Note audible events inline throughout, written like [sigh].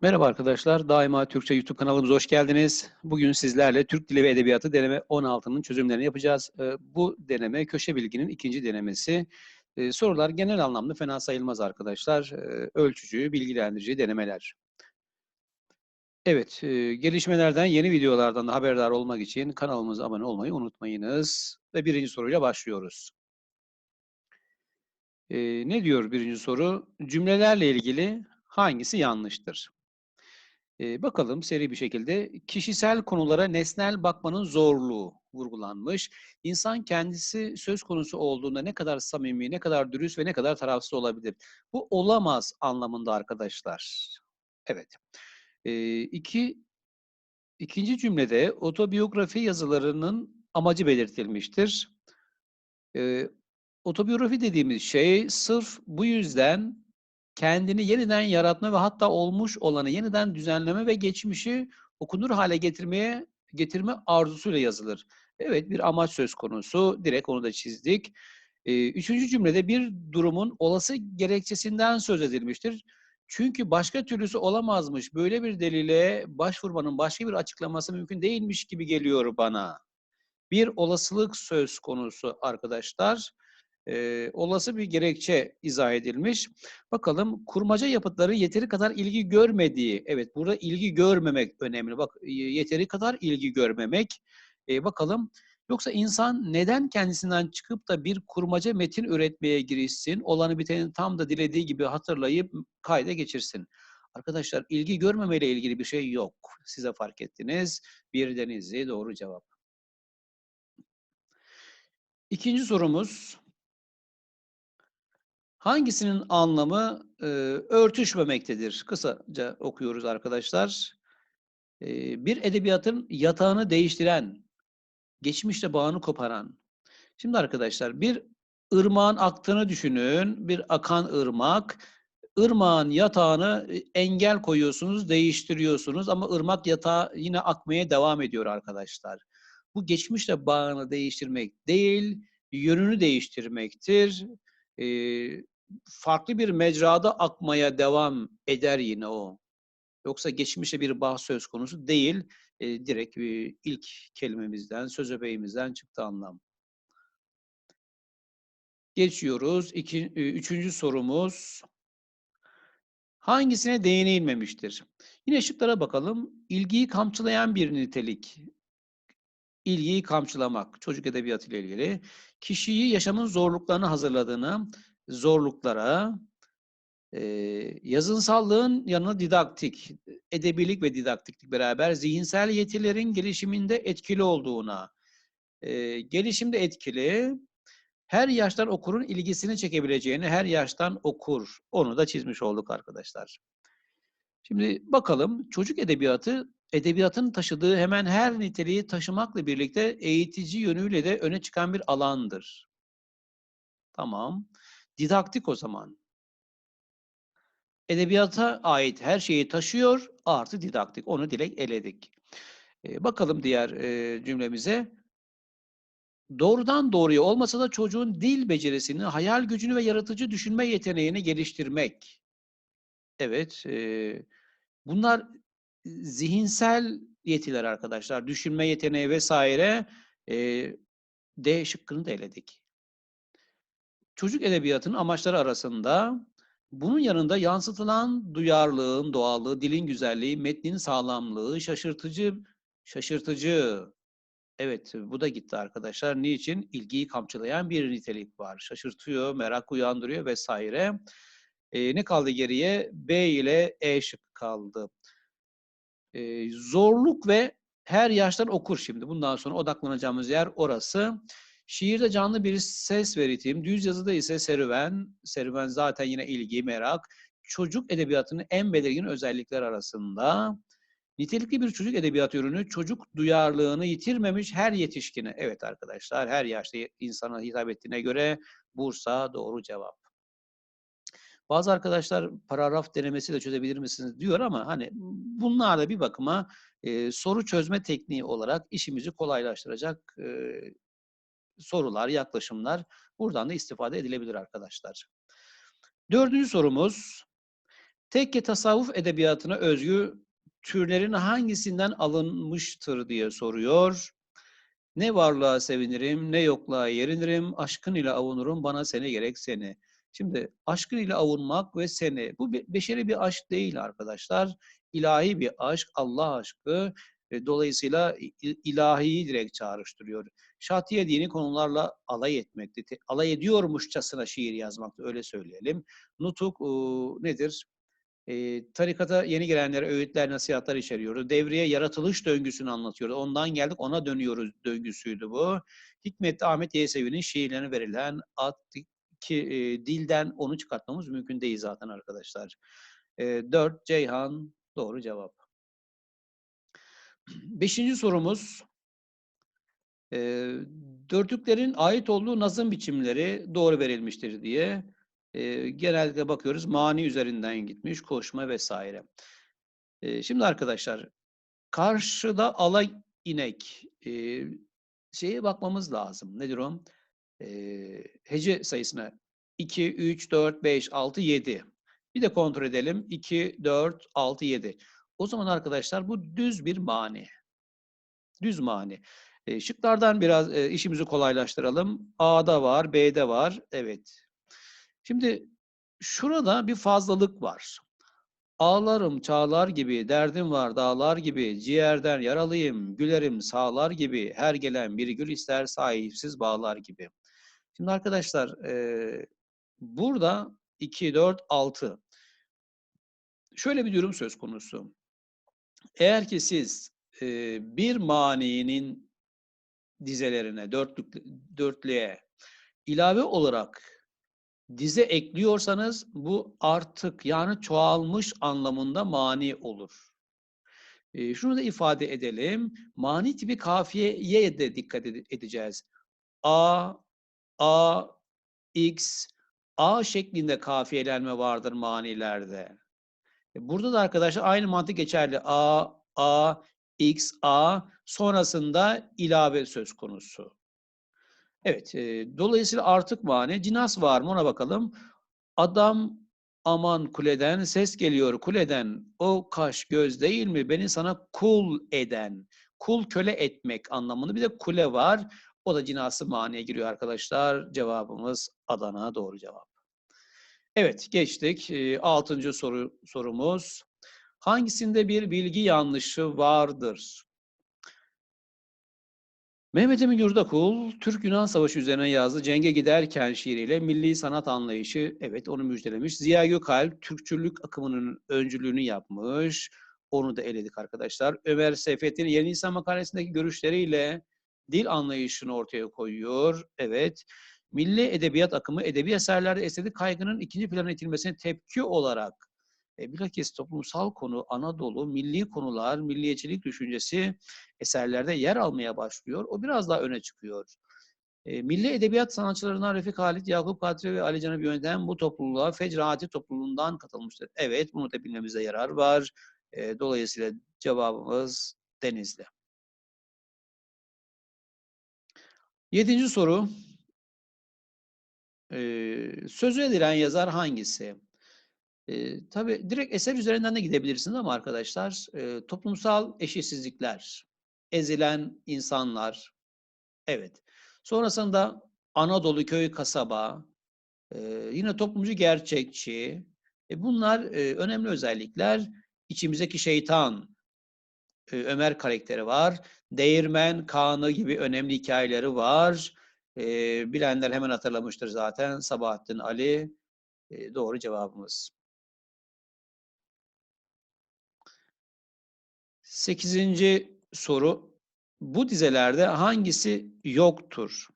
Merhaba arkadaşlar, Daima Türkçe YouTube kanalımıza hoş geldiniz. Bugün sizlerle Türk Dili ve Edebiyatı deneme 16'nın çözümlerini yapacağız. Ee, Bu deneme köşe bilginin ikinci denemesi. Ee, Sorular genel anlamda fena sayılmaz arkadaşlar. Ee, Ölçücü, bilgilendirici denemeler. Evet, e, gelişmelerden, yeni videolardan da haberdar olmak için kanalımıza abone olmayı unutmayınız. Ve birinci soruyla başlıyoruz. Ee, ne diyor birinci soru? Cümlelerle ilgili hangisi yanlıştır? Ee, bakalım seri bir şekilde kişisel konulara nesnel bakmanın zorluğu vurgulanmış. İnsan kendisi söz konusu olduğunda ne kadar samimi, ne kadar dürüst ve ne kadar tarafsız olabilir? Bu olamaz anlamında arkadaşlar. Evet. Ee, iki, ikinci cümlede otobiyografi yazılarının amacı belirtilmiştir. Ee, otobiyografi dediğimiz şey sırf bu yüzden kendini yeniden yaratma ve hatta olmuş olanı yeniden düzenleme ve geçmişi okunur hale getirmeye getirme arzusuyla yazılır. Evet bir amaç söz konusu. Direkt onu da çizdik. Üçüncü cümlede bir durumun olası gerekçesinden söz edilmiştir. Çünkü başka türlüsü olamazmış. Böyle bir delile başvurmanın başka bir açıklaması mümkün değilmiş gibi geliyor bana. Bir olasılık söz konusu arkadaşlar e, olası bir gerekçe izah edilmiş. Bakalım kurmaca yapıtları yeteri kadar ilgi görmediği. Evet burada ilgi görmemek önemli. Bak yeteri kadar ilgi görmemek. E, bakalım yoksa insan neden kendisinden çıkıp da bir kurmaca metin üretmeye girişsin? Olanı biteni tam da dilediği gibi hatırlayıp kayda geçirsin. Arkadaşlar ilgi görmemeyle ilgili bir şey yok. Size fark ettiniz. Bir denizli doğru cevap. İkinci sorumuz Hangisinin anlamı e, örtüşmemektedir? Kısaca okuyoruz arkadaşlar. E, bir edebiyatın yatağını değiştiren, geçmişte bağını koparan. Şimdi arkadaşlar bir ırmağın aktığını düşünün. Bir akan ırmak. Irmağın yatağını engel koyuyorsunuz, değiştiriyorsunuz ama ırmak yatağı yine akmaya devam ediyor arkadaşlar. Bu geçmişte bağını değiştirmek değil, yönünü değiştirmektir. Ee, farklı bir mecrada akmaya devam eder yine o. Yoksa geçmişe bir bağ söz konusu değil. E, direkt e, ilk kelimemizden, söz öbeğimizden çıktı anlam. Geçiyoruz. İki, e, üçüncü sorumuz. Hangisine değinilmemiştir? Yine şıklara bakalım. İlgiyi kamçılayan bir nitelik. İlgiyi kamçılamak. Çocuk edebiyatı ile ilgili. Kişiyi yaşamın zorluklarını hazırladığını, zorluklara, yazınsallığın yanına didaktik, edebilik ve didaktiklik beraber zihinsel yetilerin gelişiminde etkili olduğuna, gelişimde etkili, her yaştan okurun ilgisini çekebileceğini, her yaştan okur. Onu da çizmiş olduk arkadaşlar. Şimdi bakalım çocuk edebiyatı, edebiyatın taşıdığı hemen her niteliği taşımakla birlikte eğitici yönüyle de öne çıkan bir alandır. Tamam. Didaktik o zaman. Edebiyata ait her şeyi taşıyor, artı didaktik. Onu dilek eledik. Ee, bakalım diğer e, cümlemize. Doğrudan doğruya olmasa da çocuğun dil becerisini, hayal gücünü ve yaratıcı düşünme yeteneğini geliştirmek. Evet, e, bunlar zihinsel yetiler arkadaşlar. Düşünme yeteneği vesaire. E, D şıkkını da eledik çocuk edebiyatının amaçları arasında bunun yanında yansıtılan duyarlılığın doğallığı, dilin güzelliği, metnin sağlamlığı, şaşırtıcı, şaşırtıcı. Evet, bu da gitti arkadaşlar. Niçin? İlgiyi kamçılayan bir nitelik var. Şaşırtıyor, merak uyandırıyor vesaire. Ee, ne kaldı geriye? B ile E şık kaldı. Ee, zorluk ve her yaştan okur şimdi. Bundan sonra odaklanacağımız yer orası. Şiirde canlı bir ses ve düz yazıda ise serüven, serüven zaten yine ilgi, merak, çocuk edebiyatının en belirgin özellikler arasında. Nitelikli bir çocuk edebiyat ürünü çocuk duyarlılığını yitirmemiş her yetişkine. Evet arkadaşlar her yaşta insana hitap ettiğine göre Bursa doğru cevap. Bazı arkadaşlar paragraf denemesi de çözebilir misiniz diyor ama hani bunlar da bir bakıma e, soru çözme tekniği olarak işimizi kolaylaştıracak e, sorular, yaklaşımlar buradan da istifade edilebilir arkadaşlar. Dördüncü sorumuz. Tekke tasavvuf edebiyatına özgü türlerin hangisinden alınmıştır diye soruyor. Ne varlığa sevinirim, ne yokluğa yerinirim, aşkın ile avunurum, bana seni gerek seni. Şimdi aşkın ile avunmak ve seni, bu be- beşeri bir aşk değil arkadaşlar. İlahi bir aşk, Allah aşkı. Dolayısıyla ilahiyi direkt çağrıştırıyor. Şatiye dini konularla alay etmekte, te- alay ediyormuşçasına şiir yazmakta, öyle söyleyelim. Nutuk e, nedir? E, tarikata yeni gelenlere öğütler, nasihatler içeriyordu. Devreye yaratılış döngüsünü anlatıyordu. Ondan geldik ona dönüyoruz döngüsüydü bu. Hikmetli Ahmet Yesevi'nin şiirlerine verilen ad ki e, dilden onu çıkartmamız mümkün değil zaten arkadaşlar. E, 4 Ceyhan doğru cevap. Beşinci sorumuz. E, dörtlüklerin ait olduğu nazım biçimleri doğru verilmiştir diye. E, genellikle bakıyoruz mani üzerinden gitmiş, koşma vesaire. E, şimdi arkadaşlar karşıda ala inek e, şeye bakmamız lazım. Nedir o? E, hece sayısına 2, 3, 4, 5, 6, 7. Bir de kontrol edelim. 2, 4, 6, 7. O zaman arkadaşlar bu düz bir mani. Düz mani. E, şıklardan biraz e, işimizi kolaylaştıralım. A'da var, B'de var. Evet. Şimdi şurada bir fazlalık var. Ağlarım çağlar gibi, derdim var dağlar gibi, ciğerden yaralıyım, gülerim sağlar gibi, her gelen bir gül ister sahipsiz bağlar gibi. Şimdi arkadaşlar e, burada 2, 4, 6. Şöyle bir durum söz konusu. Eğer ki siz e, bir maninin dizelerine, dörtlük, dörtlüğe ilave olarak dize ekliyorsanız bu artık yani çoğalmış anlamında mani olur. E, şunu da ifade edelim. Mani tipi kafiyeye de dikkat ede- edeceğiz. A, A, X, A şeklinde kafiyelenme vardır manilerde. E, Burada da arkadaşlar aynı mantık geçerli. A, A, X, A sonrasında ilave söz konusu. Evet, e, dolayısıyla artık mani. Cinas var mı ona bakalım. Adam aman kuleden ses geliyor kuleden. O kaş göz değil mi beni sana kul eden. Kul köle etmek anlamında bir de kule var. O da cinası maniye giriyor arkadaşlar. Cevabımız Adana doğru cevap. Evet geçtik. Altıncı soru sorumuz. Hangisinde bir bilgi yanlışı vardır? Mehmet Emin Yurdakul, Türk-Yunan Savaşı üzerine yazdığı Cenge Giderken şiiriyle milli sanat anlayışı, evet onu müjdelemiş. Ziya Gökalp, Türkçülük akımının öncülüğünü yapmış. Onu da eledik arkadaşlar. Ömer Seyfettin Yeni İnsan makalesindeki görüşleriyle dil anlayışını ortaya koyuyor. Evet. Milli edebiyat akımı edebi eserlerde estetik kaygının ikinci plana itilmesine tepki olarak e, bilakis toplumsal konu, Anadolu, milli konular, milliyetçilik düşüncesi eserlerde yer almaya başlıyor. O biraz daha öne çıkıyor. E, milli edebiyat sanatçılarından Refik Halit, Yakup Kadri ve Ali Canı Yöntem bu topluluğa Fecraati topluluğundan katılmıştır. Evet, bunu da bilmemize yarar var. E, dolayısıyla cevabımız Denizli. Yedinci soru. E, sözü edilen yazar hangisi? E, tabii direkt eser üzerinden de gidebilirsiniz ama arkadaşlar e, toplumsal eşitsizlikler, ezilen insanlar, evet. Sonrasında Anadolu köy kasaba, e, yine toplumcu gerçekçi, e, bunlar e, önemli özellikler. İçimizdeki şeytan, e, Ömer karakteri var. Değirmen Kanı gibi önemli hikayeleri var. E, bilenler hemen hatırlamıştır zaten. Sabahattin Ali e, doğru cevabımız. Sekizinci soru. Bu dizelerde hangisi yoktur?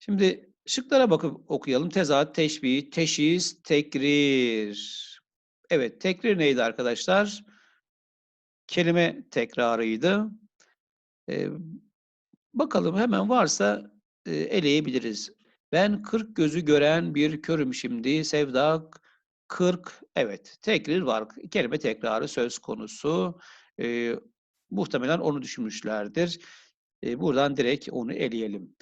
Şimdi şıklara bakıp okuyalım. Tezat, teşbih, teşhis, tekrir. Evet, tekrir neydi arkadaşlar? Kelime tekrarıydı. Ee, bakalım hemen varsa e, eleyebiliriz. Ben kırk gözü gören bir körüm şimdi. Sevda kırk. Evet, tekrir var. Kelime tekrarı söz konusu. Ee, muhtemelen onu düşünmüşlerdir. Ee, buradan direkt onu eleyelim.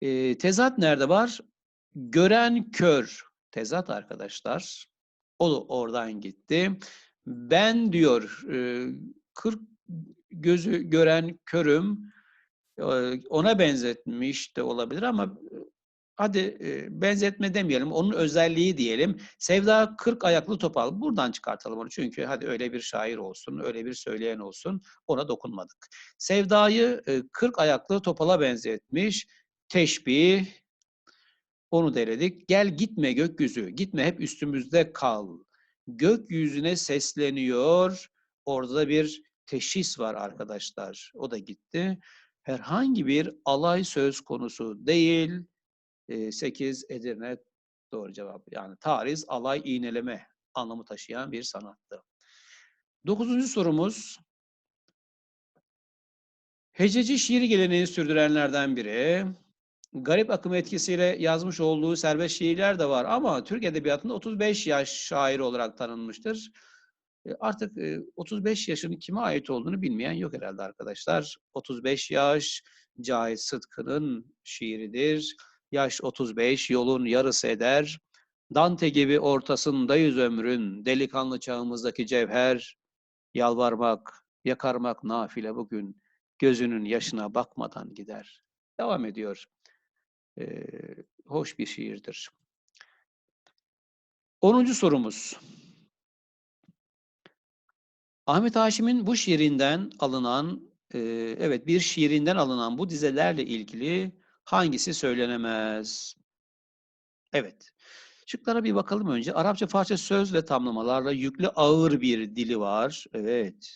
Ee, tezat nerede var? Gören kör. Tezat arkadaşlar. O da oradan gitti. Ben diyor e, 40 gözü gören körüm e, ona benzetmiş de olabilir ama hadi benzetme demeyelim, onun özelliği diyelim. Sevda 40 ayaklı topal. Buradan çıkartalım onu çünkü hadi öyle bir şair olsun, öyle bir söyleyen olsun. Ona dokunmadık. Sevdayı e, 40 ayaklı topala benzetmiş. Teşbih, onu deledik. Gel gitme gökyüzü, gitme hep üstümüzde kal. Gökyüzüne sesleniyor. Orada bir teşhis var arkadaşlar. O da gitti. Herhangi bir alay söz konusu değil. 8 Edirne doğru cevap. Yani tariz, alay, iğneleme anlamı taşıyan bir sanattı. Dokuzuncu sorumuz. Hececi şiir geleneğini sürdürenlerden biri. Garip akım etkisiyle yazmış olduğu serbest şiirler de var ama Türk Edebiyatı'nda 35 yaş şairi olarak tanınmıştır. Artık 35 yaşının kime ait olduğunu bilmeyen yok herhalde arkadaşlar. 35 yaş Cahit Sıtkı'nın şiiridir. Yaş 35, yolun yarısı eder. Dante gibi ortasındayız ömrün, delikanlı çağımızdaki cevher. Yalvarmak, yakarmak nafile bugün, gözünün yaşına bakmadan gider. Devam ediyor. Ee, hoş bir şiirdir. Onuncu sorumuz. Ahmet Haşim'in bu şiirinden alınan, e, evet bir şiirinden alınan bu dizelerle ilgili hangisi söylenemez? Evet. Şıklara bir bakalım önce. Arapça Farsça söz ve tamlamalarla yüklü ağır bir dili var. Evet.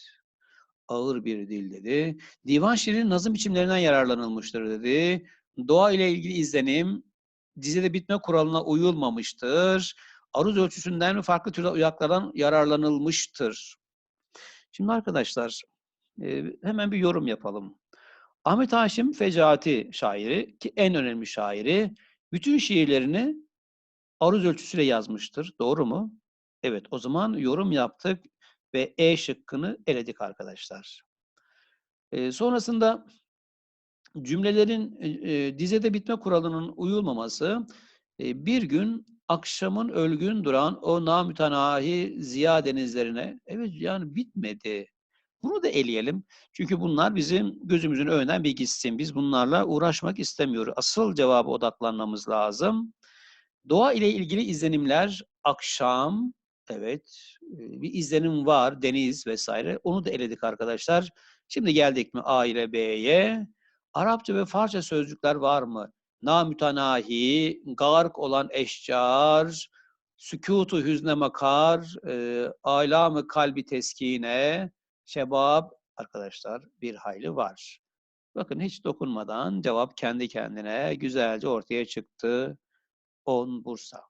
Ağır bir dil dedi. Divan şiirinin nazım biçimlerinden yararlanılmıştır dedi. Doğa ile ilgili izlenim dizide bitme kuralına uyulmamıştır. Aruz ölçüsünden ve farklı türde uyaklardan yararlanılmıştır. Şimdi arkadaşlar hemen bir yorum yapalım. Ahmet Haşim Fecaati şairi ki en önemli şairi bütün şiirlerini aruz ölçüsüyle yazmıştır. Doğru mu? Evet o zaman yorum yaptık ve E şıkkını eledik arkadaşlar. E, sonrasında cümlelerin e, dizede bitme kuralının uyulmaması e, bir gün akşamın ölgün duran o namütenahi ziya denizlerine evet yani bitmedi. Bunu da eleyelim. Çünkü bunlar bizim gözümüzün önünden bir gitsin. Biz bunlarla uğraşmak istemiyoruz. Asıl cevaba odaklanmamız lazım. Doğa ile ilgili izlenimler akşam, evet bir izlenim var, deniz vesaire. Onu da eledik arkadaşlar. Şimdi geldik mi A ile B'ye? Arapça ve Farsça sözcükler var mı? Namütenahi, gark olan eşcar, sükutu hüzne makar, e, alamı kalbi teskine, şebab arkadaşlar bir hayli var. Bakın hiç dokunmadan cevap kendi kendine güzelce ortaya çıktı. 10 Bursa.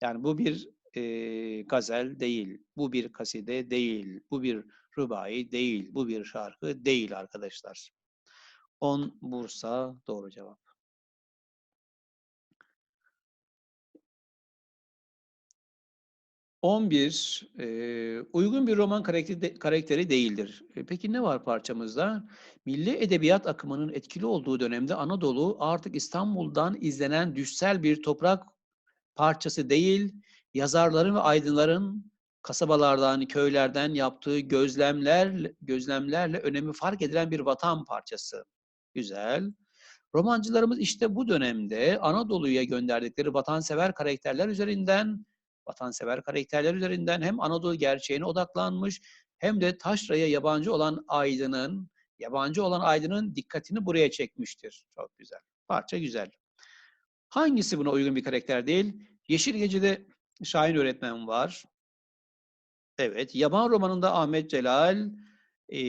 Yani bu bir e, gazel değil, bu bir kaside değil, bu bir rübai değil, bu bir şarkı değil arkadaşlar. 10 Bursa doğru cevap. 11 e, uygun bir roman karakteri, de, karakteri değildir. E, peki ne var parçamızda? Milli edebiyat akımının etkili olduğu dönemde Anadolu artık İstanbul'dan izlenen düşsel bir toprak parçası değil, yazarların ve aydınların kasabalardan, köylerden yaptığı gözlemler gözlemlerle önemi fark edilen bir vatan parçası. Güzel. Romancılarımız işte bu dönemde Anadolu'ya gönderdikleri vatansever karakterler üzerinden vatansever karakterler üzerinden hem Anadolu gerçeğine odaklanmış hem de taşraya yabancı olan aydının, yabancı olan aydının dikkatini buraya çekmiştir. Çok güzel. Parça güzel. Hangisi buna uygun bir karakter değil? Yeşil Gece'de Şahin öğretmen var. Evet. Yaban romanında Ahmet Celal e,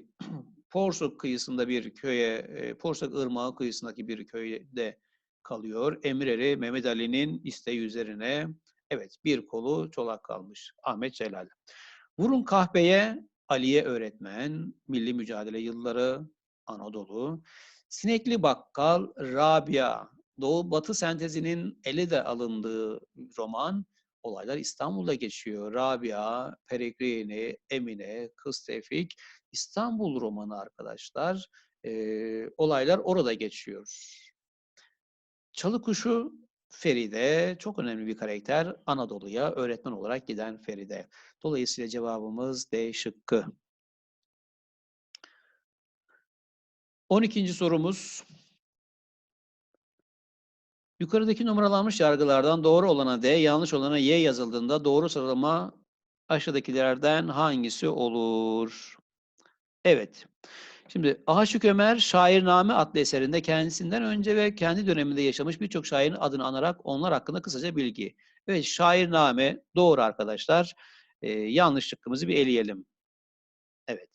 [clears throat] Porsuk kıyısında bir köye, e, Porsuk Irmağı kıyısındaki bir köyde kalıyor. Emireri Mehmet Ali'nin isteği üzerine Evet bir kolu çolak kalmış. Ahmet Celal. Vurun kahveye Aliye öğretmen, milli mücadele yılları, Anadolu. Sinekli bakkal, Rabia, Doğu Batı sentezinin ele de alındığı roman. Olaylar İstanbul'da geçiyor. Rabia, Peregrini, Emine, Kız Tevfik, İstanbul romanı arkadaşlar. Ee, olaylar orada geçiyor. Çalı kuşu Feride çok önemli bir karakter. Anadolu'ya öğretmen olarak giden Feride. Dolayısıyla cevabımız D şıkkı. 12. sorumuz. Yukarıdaki numaralanmış yargılardan doğru olana D, yanlış olana Y yazıldığında doğru sıralama aşağıdakilerden hangisi olur? Evet. Şimdi Aşık Ömer Şairname adlı eserinde kendisinden önce ve kendi döneminde yaşamış birçok şairin adını anarak onlar hakkında kısaca bilgi. Evet Şairname doğru arkadaşlar. Ee, yanlış bir eleyelim. Evet.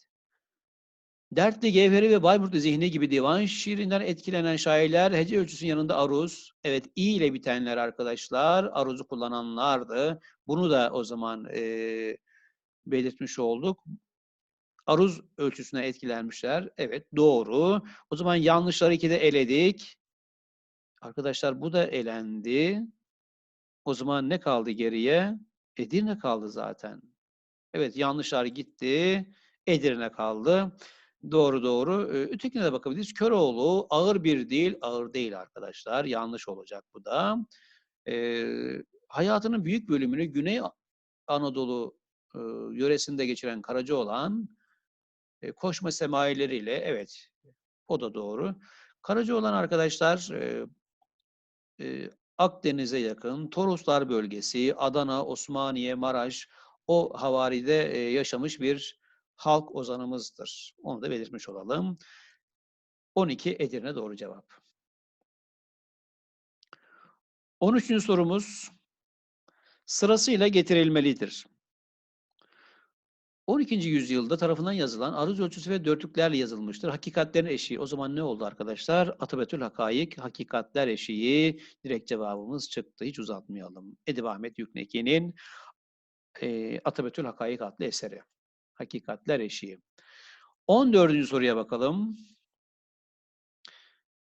Dertli, Gevheri ve Bayburtlu Zihni gibi divan şiirinden etkilenen şairler hece ölçüsünün yanında aruz. Evet, i ile bitenler arkadaşlar. Aruzu kullananlardı. Bunu da o zaman e, belirtmiş olduk. Aruz ölçüsüne etkilenmişler. Evet, doğru. O zaman yanlışları iki de eledik. Arkadaşlar bu da elendi. O zaman ne kaldı geriye? Edirne kaldı zaten. Evet, yanlışlar gitti. Edirne kaldı. Doğru doğru. Ötekine de bakabiliriz. Köroğlu ağır bir değil, ağır değil arkadaşlar. Yanlış olacak bu da. E, hayatının büyük bölümünü Güney Anadolu e, yöresinde geçiren Karacaoğlan koşma semaileriyle evet o da doğru. Karacaoğlan arkadaşlar e, e, Akdeniz'e yakın Toroslar bölgesi, Adana, Osmaniye, Maraş o havaride yaşamış bir halk ozanımızdır. Onu da belirtmiş olalım. 12 Edirne doğru cevap. 13. sorumuz sırasıyla getirilmelidir. 12. yüzyılda tarafından yazılan aruz ölçüsü ve dörtlüklerle yazılmıştır. Hakikatlerin eşiği. O zaman ne oldu arkadaşlar? Atabetül Hakayık, Hakikatler eşiği. Direkt cevabımız çıktı. Hiç uzatmayalım. Edip Ahmet Yükneki'nin e, Atabetül Hakayık adlı eseri. Hakikatler eşiği. 14. soruya bakalım.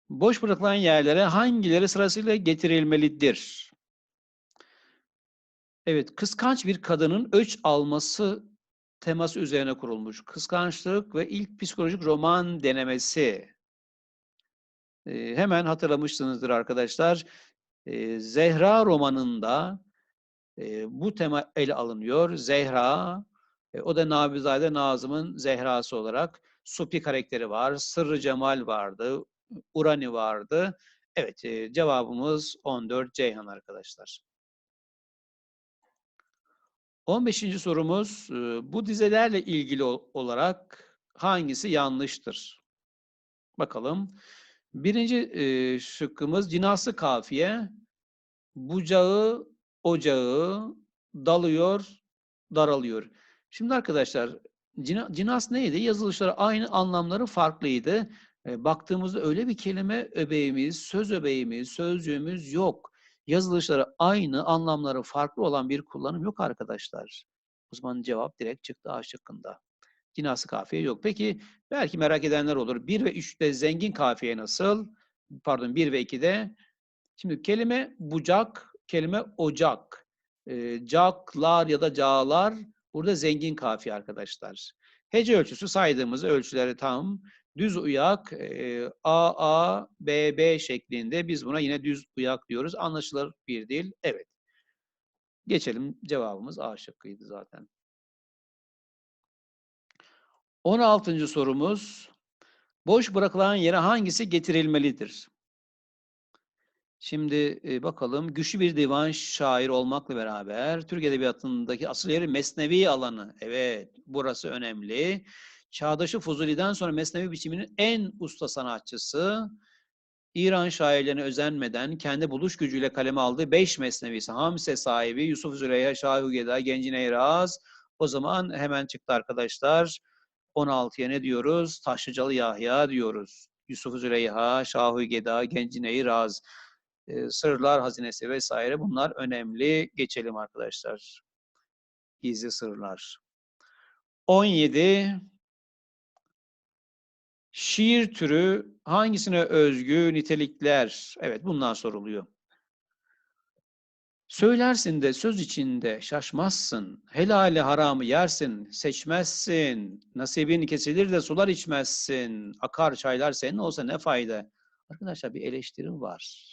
Boş bırakılan yerlere hangileri sırasıyla getirilmelidir? Evet, kıskanç bir kadının öç alması teması üzerine kurulmuş. Kıskançlık ve ilk psikolojik roman denemesi. Ee, hemen hatırlamışsınızdır arkadaşlar. Ee, Zehra romanında e, bu tema ele alınıyor. Zehra e, o da Nabizade Nazım'ın Zehra'sı olarak Supi karakteri var, Sırrı Cemal vardı, Urani vardı. Evet, e, cevabımız 14 Ceyhan arkadaşlar. 15. sorumuz, bu dizelerle ilgili olarak hangisi yanlıştır? Bakalım. Birinci şıkkımız cinası kafiye, bucağı, ocağı, dalıyor, daralıyor. Şimdi arkadaşlar cinas neydi? Yazılışları aynı anlamları farklıydı. Baktığımızda öyle bir kelime öbeğimiz, söz öbeğimiz, sözcüğümüz yok. Yazılışları aynı, anlamları farklı olan bir kullanım yok arkadaşlar. O zaman cevap direkt çıktı A şıkkında. Cinası kafiye yok. Peki belki merak edenler olur. 1 ve 3'te zengin kafiye nasıl? Pardon 1 ve 2'de. Şimdi kelime bucak, kelime ocak. E, caklar ya da cağlar Burada zengin kafiye arkadaşlar. Hece ölçüsü saydığımız ölçüleri tam düz uyak e, A A B B şeklinde biz buna yine düz uyak diyoruz. Anlaşılır bir dil. Evet. Geçelim. Cevabımız A şıkkıydı zaten. 16. sorumuz. Boş bırakılan yere hangisi getirilmelidir? Şimdi e, bakalım güçlü bir divan şair olmakla beraber Türk Edebiyatı'ndaki asıl yeri Mesnevi alanı. Evet burası önemli. Çağdaşı Fuzuli'den sonra Mesnevi biçiminin en usta sanatçısı. İran şairlerine özenmeden kendi buluş gücüyle kaleme aldığı beş mesnevisi. Hamse sahibi Yusuf Züleyha, Şahu Geda, Gencin Eyraz. O zaman hemen çıktı arkadaşlar. 16'ya ne diyoruz? Taşlıcalı Yahya diyoruz. Yusuf Züleyha, Şahu Geda, Gencin Eyraz e, sırlar hazinesi vesaire bunlar önemli. Geçelim arkadaşlar. Gizli sırlar. 17 Şiir türü hangisine özgü nitelikler? Evet bundan soruluyor. Söylersin de söz içinde şaşmazsın. Helali haramı yersin, seçmezsin. Nasibin kesilir de sular içmezsin. Akar çaylar senin olsa ne fayda? Arkadaşlar bir eleştirim var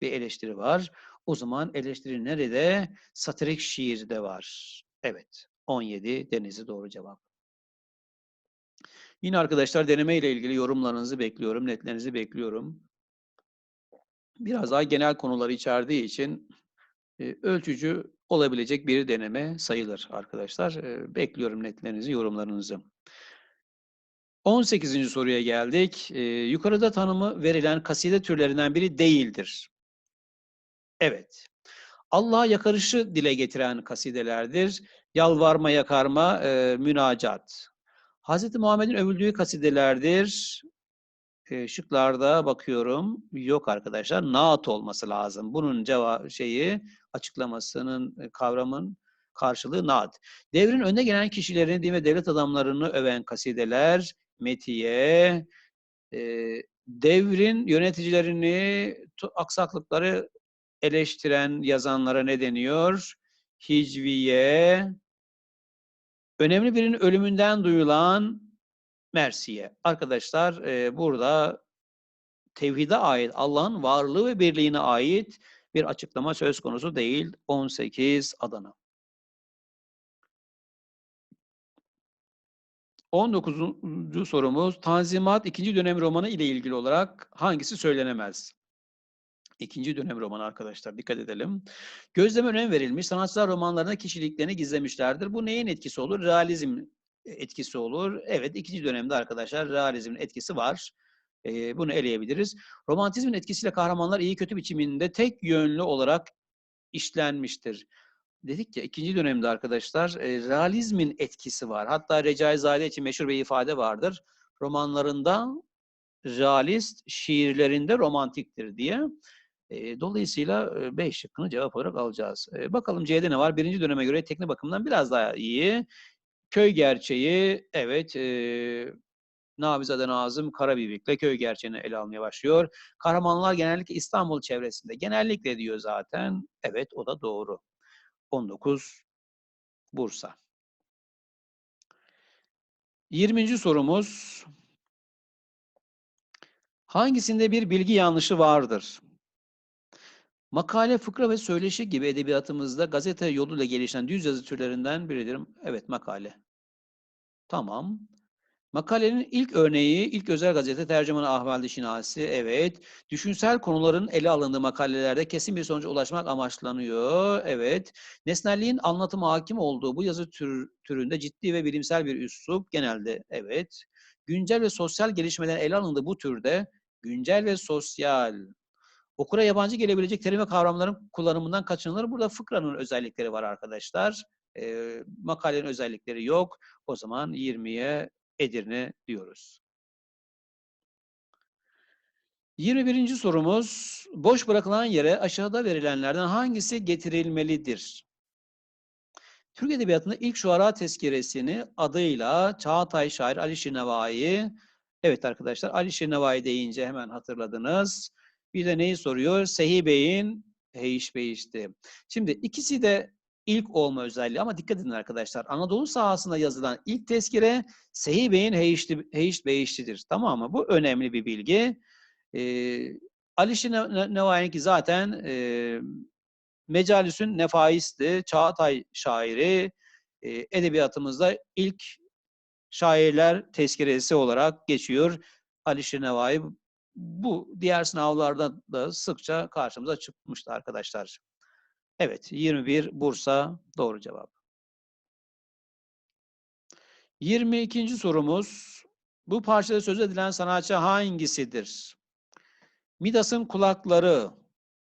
bir eleştiri var. O zaman eleştiri nerede? Satirik şiirde var. Evet. 17 Denizli doğru cevap. Yine arkadaşlar deneme ile ilgili yorumlarınızı bekliyorum, netlerinizi bekliyorum. Biraz daha genel konuları içerdiği için e, ölçücü olabilecek bir deneme sayılır arkadaşlar. E, bekliyorum netlerinizi, yorumlarınızı. 18. soruya geldik. E, yukarıda tanımı verilen kaside türlerinden biri değildir. Evet. Allah'a yakarışı dile getiren kasidelerdir. Yalvarma, yakarma, e, münacat. Hz. Muhammed'in övüldüğü kasidelerdir. E, şıklarda bakıyorum. Yok arkadaşlar. Naat olması lazım. Bunun cevap şeyi açıklamasının e, kavramın karşılığı naat. Devrin önde gelen kişilerini değil mi devlet adamlarını öven kasideler, metiye, e, devrin yöneticilerini, aksaklıkları eleştiren yazanlara ne deniyor? Hicviye, önemli birinin ölümünden duyulan Mersiye. Arkadaşlar e, burada tevhide ait, Allah'ın varlığı ve birliğine ait bir açıklama söz konusu değil. 18 Adana. 19. sorumuz Tanzimat 2. dönem romanı ile ilgili olarak hangisi söylenemez? İkinci dönem romanı arkadaşlar dikkat edelim. Gözleme önem verilmiş. Sanatçılar romanlarında kişiliklerini gizlemişlerdir. Bu neyin etkisi olur? Realizm etkisi olur. Evet ikinci dönemde arkadaşlar realizmin etkisi var. Ee, bunu eleyebiliriz. Romantizmin etkisiyle kahramanlar iyi kötü biçiminde tek yönlü olarak işlenmiştir. Dedik ya ikinci dönemde arkadaşlar e, realizmin etkisi var. Hatta Recaizade için meşhur bir ifade vardır. Romanlarında realist, şiirlerinde romantiktir diye. Dolayısıyla B şıkkını cevap olarak alacağız. Bakalım C'de ne var? Birinci döneme göre teknik bakımdan biraz daha iyi. Köy gerçeği, evet, e, Nabizade Nazım Karabibik'le köy gerçeğini ele almaya başlıyor. Kahramanlar genellikle İstanbul çevresinde. Genellikle diyor zaten. Evet, o da doğru. 19 Bursa. 20. sorumuz Hangisinde bir bilgi yanlışı vardır? Makale, fıkra ve söyleşi gibi edebiyatımızda gazete yoluyla gelişen düz yazı türlerinden biridir. Evet, makale. Tamam. Makalenin ilk örneği, ilk özel gazete tercümanı Ahvaldi Şinasi. Evet. Düşünsel konuların ele alındığı makalelerde kesin bir sonuca ulaşmak amaçlanıyor. Evet. Nesnelliğin anlatıma hakim olduğu bu yazı tür, türünde ciddi ve bilimsel bir üslup genelde. Evet. Güncel ve sosyal gelişmelerin ele alındığı bu türde güncel ve sosyal okura yabancı gelebilecek terim ve kavramların kullanımından kaçınılır. Burada fıkranın özellikleri var arkadaşlar. E, makalenin özellikleri yok. O zaman 20'ye Edirne diyoruz. 21. sorumuz, boş bırakılan yere aşağıda verilenlerden hangisi getirilmelidir? Türk Edebiyatı'nda ilk şuara tezkiresini adıyla Çağatay şair Ali Şirnevai, evet arkadaşlar Ali Şirnevai deyince hemen hatırladınız. Bir de neyi soruyor? Sehi Bey'in Heyiş Beyiş'ti. Şimdi ikisi de ilk olma özelliği ama dikkat edin arkadaşlar. Anadolu sahasında yazılan ilk tezkire Sehi Bey'in Heyişli, Heyiş Beyişlidir. Tamam mı? Bu önemli bir bilgi. Ee, Alişi Nevai'ninki zaten e, Mecalisün Nefais'ti. Çağatay şairi. E, edebiyatımızda ilk şairler tezkiresi olarak geçiyor. Alişi Nevai bu diğer sınavlarda da sıkça karşımıza çıkmıştı arkadaşlar. Evet, 21 Bursa doğru cevap. 22. sorumuz. Bu parçada söz edilen sanatçı hangisidir? Midas'ın kulakları,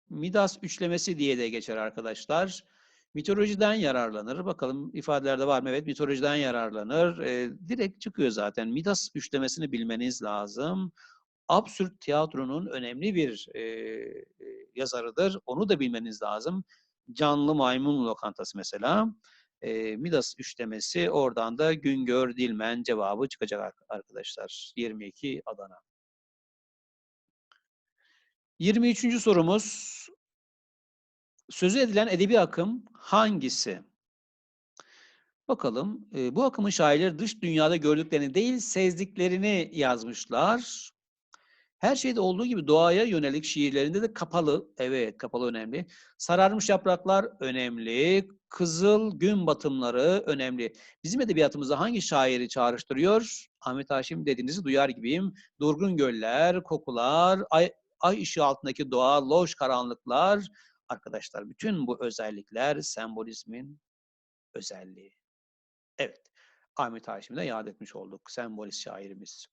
Midas üçlemesi diye de geçer arkadaşlar. Mitolojiden yararlanır. Bakalım ifadelerde var mı? Evet, mitolojiden yararlanır. E, direkt çıkıyor zaten. Midas üçlemesini bilmeniz lazım absürt tiyatronun önemli bir e, yazarıdır. Onu da bilmeniz lazım. Canlı Maymun Lokantası mesela. E, Midas üçlemesi oradan da Güngör Dilmen cevabı çıkacak arkadaşlar. 22 Adana. 23. sorumuz. Sözü edilen edebi akım hangisi? Bakalım. E, bu akımın şairleri dış dünyada gördüklerini değil, sezdiklerini yazmışlar. Her şeyde olduğu gibi doğaya yönelik şiirlerinde de kapalı, evet kapalı önemli. Sararmış yapraklar önemli. Kızıl gün batımları önemli. Bizim edebiyatımızda hangi şairi çağrıştırıyor? Ahmet Haşim dediğinizi duyar gibiyim. Durgun göller, kokular, ay, ay ışığı altındaki doğa, loş karanlıklar. Arkadaşlar bütün bu özellikler sembolizmin özelliği. Evet, Ahmet Haşim'i de yad etmiş olduk. Sembolist şairimiz.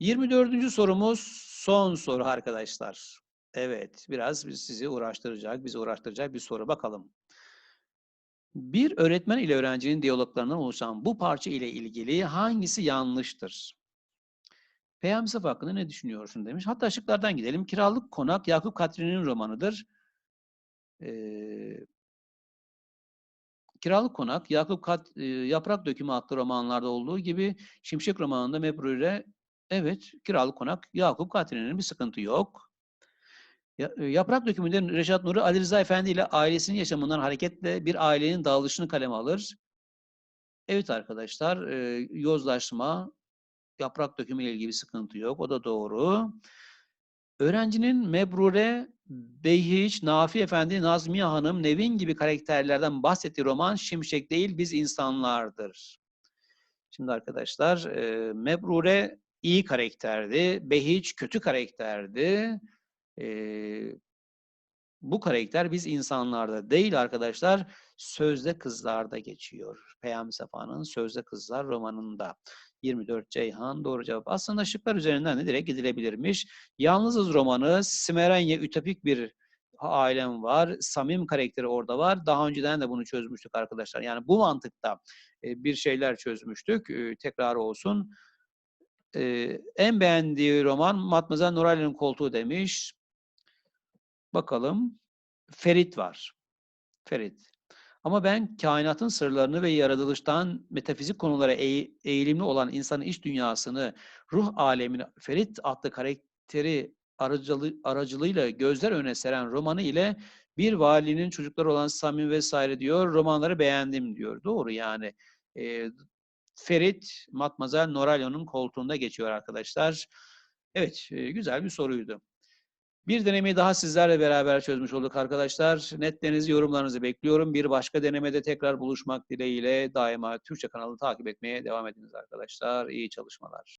24. sorumuz son soru arkadaşlar. Evet, biraz sizi uğraştıracak, bizi uğraştıracak bir soru. Bakalım. Bir öğretmen ile öğrencinin diyaloglarından oluşan bu parça ile ilgili hangisi yanlıştır? Saf hakkında ne düşünüyorsun demiş. Hatta şıklardan gidelim. Kiralık Konak Yakup Kadri'nin romanıdır. Ee, Kiralık Konak, Yakup Kat, e, Yaprak Dökümü adlı romanlarda olduğu gibi Şimşek romanında Mebrure, evet Kiralık Konak, Yakup Kadri'nin bir sıkıntı yok. E, Yaprak Dökümü'nde Reşat Nuri Ali Rıza Efendi ile ailesinin yaşamından hareketle bir ailenin dağılışını kaleme alır. Evet arkadaşlar, e, yozlaşma, yaprak dökümü ile ilgili bir sıkıntı yok. O da doğru. Öğrencinin Mebrure, Beyhiç, Nafi Efendi, Nazmiye Hanım, Nevin gibi karakterlerden bahsettiği roman Şimşek değil biz insanlardır. Şimdi arkadaşlar e, Mebrure iyi karakterdi, Behiç kötü karakterdi. E, bu karakter biz insanlarda değil arkadaşlar, Sözde Kızlar'da geçiyor. Peyami Safa'nın Sözde Kızlar romanında. 24 Ceyhan doğru cevap. Aslında şıklar üzerinden de direkt gidilebilirmiş. Yalnızız romanı, Simerenya ütopik bir ailem var. Samim karakteri orada var. Daha önceden de bunu çözmüştük arkadaşlar. Yani bu mantıkta bir şeyler çözmüştük. Tekrar olsun. E, En beğendiği roman Matmazel Nurali'nin koltuğu demiş. Bakalım. Ferit var. Ferit. Ama ben kainatın sırlarını ve yaratılıştan metafizik konulara eğ- eğilimli olan insanın iç dünyasını, ruh alemini Ferit adlı karakteri aracılı, aracılığıyla gözler önüne seren romanı ile bir valinin çocukları olan Samim vesaire diyor. Romanları beğendim diyor. Doğru yani. E, Ferit, Matmazel Noralio'nun koltuğunda geçiyor arkadaşlar. Evet, e, güzel bir soruydu. Bir denemeyi daha sizlerle beraber çözmüş olduk arkadaşlar. Netlerinizi, yorumlarınızı bekliyorum. Bir başka denemede tekrar buluşmak dileğiyle daima Türkçe kanalı takip etmeye devam ediniz arkadaşlar. İyi çalışmalar.